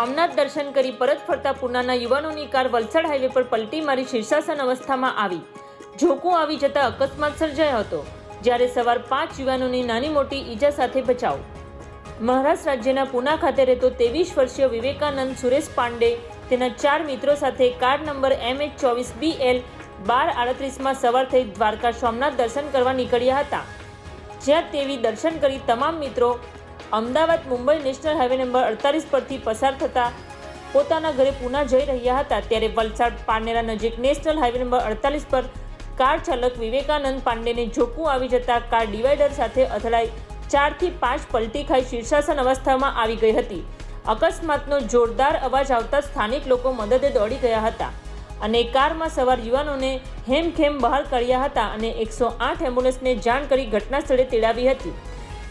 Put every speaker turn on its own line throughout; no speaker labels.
સોમનાથ દર્શન કરી પરત ફરતા પૂનાના યુવાનોની કાર વલસાડ હાઈવે પર પલટી મારી શીર્ષાસન અવસ્થામાં આવી. ઝોકું આવી જતા અકસ્માત સર્જાયો હતો, જ્યારે સવાર પાંચ યુવાનોની નાની મોટી ઈજા સાથે બચાવ. મહારાષ્ટ્ર રાજ્યના પૂના ખાતે રહેતો ત્રેવીસ વર્ષીય વિવેકાનંદ સુરેશ પાંડે તેના ચાર મિત્રો સાથે કાર નંબર એમ એચ ચોવીસ બી એલ બાર આડત્રીસમાં સવાર થઈ દ્વારકા સોમનાથ દર્શન કરવા નીકળ્યા હતા. જ્યાં તેવી દર્શન કરી તમામ મિત્રો Ahmedabad Mumbai national highway number અડતાલીસ પરથી પસાર થતા પોતાના ઘરે પુના જઈ રહ્યા હતા, ત્યારે વલસાડ પાનેરા નજીક નેશનલ હાઈવે નંબર અડતાલીસ પર કાર ચાલક વિવેકાનંદ પાંડેને ઝોકું આવી જતા કાર ડિવાઈડર સાથે અથડાઈ ચારથી પાંચ પલટી ખાઈ શીર્ષાસન અવસ્થામાં આવી ગઈ હતી. અકસ્માતનો જોરદાર અવાજ આવતા સ્થાનિક લોકો મદદે દોડી ગયા હતા અને કારમાં સવાર યુવાનોને હેમખેમ બહાર કાઢ્યા હતા અને એકસો આઠ એમ્બ્યુલન્સને જાણ કરી ઘટના સ્થળે તેડાવી હતી.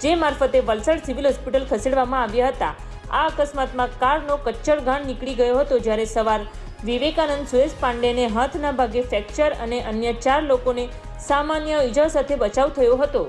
જે મારફતે વલસાડ સિવિલ હોસ્પિટલ ખસેડવામાં આવ્યા હતા. આ અકસ્માતમાં કારનો કચ્છર ઘાણ નીકળી ગયો હતો, જ્યારે સવાર વિવેકાનંદ સુરેશ પાંડેને હાથના ભાગે ફ્રેક્ચર અને અન્ય ચાર લોકોને સામાન્ય ઈજાઓ સાથે બચાવ થયો હતો.